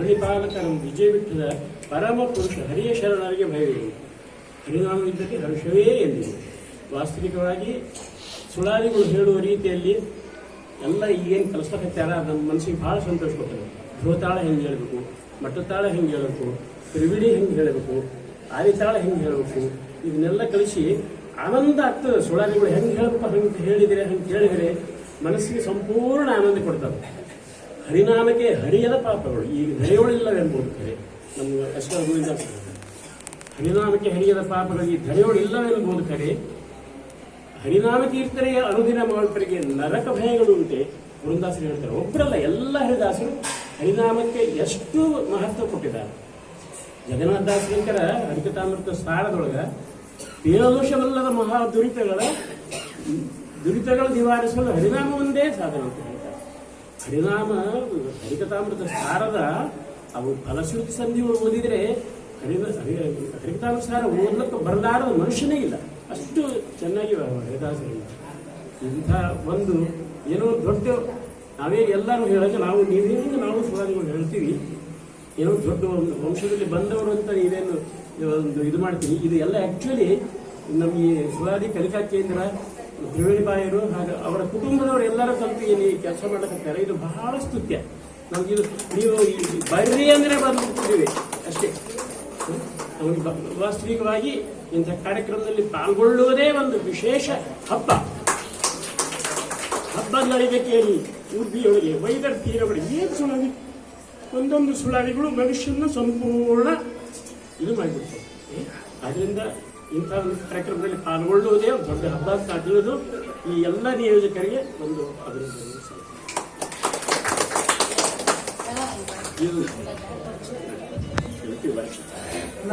ಧರಣಿಪಾಲಕ ನಮ್ಮ ವಿಜಯ ಬಿಟ್ಟದ ಪರಮ ಪುರುಷ ಹರಿಯ ಶರಣರಿಗೆ ಭಯವಿದೆ ಹರಿನಾಮವಿದ್ದಲ್ಲಿ ಹರ್ಷವೇ ಎಂದಿದೆ. ವಾಸ್ತವಿಕವಾಗಿ ಸುಳಾದಿಗಳು ಹೇಳುವ ರೀತಿಯಲ್ಲಿ ಎಲ್ಲ ಈಗೇನು ಕಲಿಸ್ಬೇಕತ್ತಾರ ನಮ್ಮ ಮನಸ್ಸಿಗೆ ಭಾಳ ಸಂತೋಷ ಕೊಡ್ತದೆ ಧ್ರುವತಾಳ ಹೆಂಗೆ ಹೇಳಬೇಕು, ಮಟ್ಟತಾಳ ಹೆಂಗೆ ಹೇಳಬೇಕು, ತ್ರಿವಿಡಿ ಹೆಂಗೆ ಹೇಳಬೇಕು, ಆದಿತಾಳ ಹೆಂಗೆ ಹೇಳಬೇಕು, ಇದನ್ನೆಲ್ಲ ಕಲಿಸಿ ಆನಂದ ಆಗ್ತದೆ. ಸುಳಾದಿಗಳು ಹೆಂಗೆ ಹೇಳಬೇಕು ಹಂಗೆ ಹೇಳಿದರೆ, ಹಂಗೆ ಕೇಳಿದರೆ ಮನಸ್ಸಿಗೆ ಸಂಪೂರ್ಣ ಆನಂದ ಕೊಡ್ತದೆ ಹರಿನಾಮಕ್ಕೆ ಹರಿಯದ ಪಾಪಗಳು ಈಗ ಧರೆಯೋಳಿಲ್ಲವೆಂಬುದು ಕರೆ ನಮ್ಮ ಅಷ್ಟ ಗೋವಿಂದ ಹರಿನಾಮಕ್ಕೆ ಹರಿಯದ ಪಾಪಗಳು, ಈ ಧರೆಯೋಳಿಲ್ಲವೆಂಬುದು ಕರೆ ಹರಿನಾಮ ಕೀರ್ತನೆಯ ಅನುದಿನ ಮಾಡುವರಿಗೆ ನರಕ ಭಯಗಳು ಉಂಟೆ. ವೃಂದಾಸರು ಹೇಳ್ತಾರೆ ಒಬ್ಬರಲ್ಲ ಎಲ್ಲ ಹರಿದಾಸರು ಹರಿನಾಮಕ್ಕೆ ಎಷ್ಟು ಮಹತ್ವ ಕೊಟ್ಟಿದ್ದಾರೆ. ಜಗನ್ನಾಥ ದಾಸರಿಂಕರ ಹರಿಕತಾಮೃತ ಸ್ಥಾನದೊಳಗ ದೇವದೋಷವಲ್ಲದ ಮಹಾ ದುರಿತಗಳ, ದುರಿತಗಳು ನಿವಾರಿಸಲು ಹರಿನಾಮ ಒಂದೇ ಸಾಧನ ಹರಿನಾಮ ಹರಿಕತಾಮೃತ ಸಾರದ ಅವು ಫಲಶ್ರುತಿ ಸಂಧಿಗಳು ಓದಿದ್ರೆ ಹರಿದ ಹರಿ ಹರಿಕತಾಮೃತ ಸಾರ ಓದ್ಲಿಕ್ಕೆ ಬರಲಾರದ ಮನುಷ್ಯನೇ ಇಲ್ಲ. ಅಷ್ಟು ಚೆನ್ನಾಗಿ ಹರಿದಾಸರಿಂದ ಇಂಥ ಒಂದು ಏನೋ ದೊಡ್ಡ ನಾವೇ ಎಲ್ಲರೂ ಹೇಳಕ್ಕೆ ನಾವು ನೀವೇನು ನಾವು ಸುಧಾರಿಗಳು ಹೇಳ್ತೀವಿ. ಏನೋ ದೊಡ್ಡ ಒಂದು ವಂಶದಲ್ಲಿ ಬಂದವರು ಅಂತ ನೀವೇನು ಒಂದು ಇದು ಮಾಡ್ತೀವಿ ಇದು ಎಲ್ಲ ಆಕ್ಚುಲಿ ನಮಗೆ ಸುಧಾರಿ ಕಲಿಕಾ ಕೇಂದ್ರ ತ್ರಿವೇಣಿ ಬಾಯರು ಹಾಗೂ ಅವರ ಕುಟುಂಬದವರು ಎಲ್ಲರೂ ಕಲಿತು ಏನು ಕೆಲಸ ಮಾಡಕತ್ತಾರೆ ಇದು ಬಹಳ ಸ್ತುತ್ಯ. ನಮಗಿದು ನೀವು ಈ ಬರ್ರಿ ಅಂದ್ರೆ ಬಂದ್ಬಿಡ್ತೀವಿ ಅಷ್ಟೇ? ನಮಗೆ ವಾಸ್ತವಿಕವಾಗಿ ಇಂಥ ಕಾರ್ಯಕ್ರಮದಲ್ಲಿ ಪಾಲ್ಗೊಳ್ಳುವುದೇ ಒಂದು ವಿಶೇಷ ಹಬ್ಬ. ಹಬ್ಬ ನಡಿಬೇಕೇಳಿ ಉರ್ಬಿಯೊಳಗೆ ವೈದರ್ ತೀರಬಡಿ ಏನು ಸುಳಾದಿ ಒಂದೊಂದು ಸುಳಾದಿಗಳು ಮನುಷ್ಯನ ಸಂಪೂರ್ಣ ಇದು ಮಾಡಿಬಿಡ್ತವೆ ಅದರಿಂದ ಇಂಥ ಒಂದು ಕಾರ್ಯಕ್ರಮದಲ್ಲಿ ಪಾಲ್ಗೊಳ್ಳುವುದೇ ದೊಡ್ಡ ಹಬ್ಬ ಅಂತ ತಿಳಿದು ಈ ಎಲ್ಲ ನಿಯೋಜಕರಿಗೆ ಒಂದು ಅಭಿನಂದನೆ ಸಲ್ಲಿಸುತ್ತೇನೆ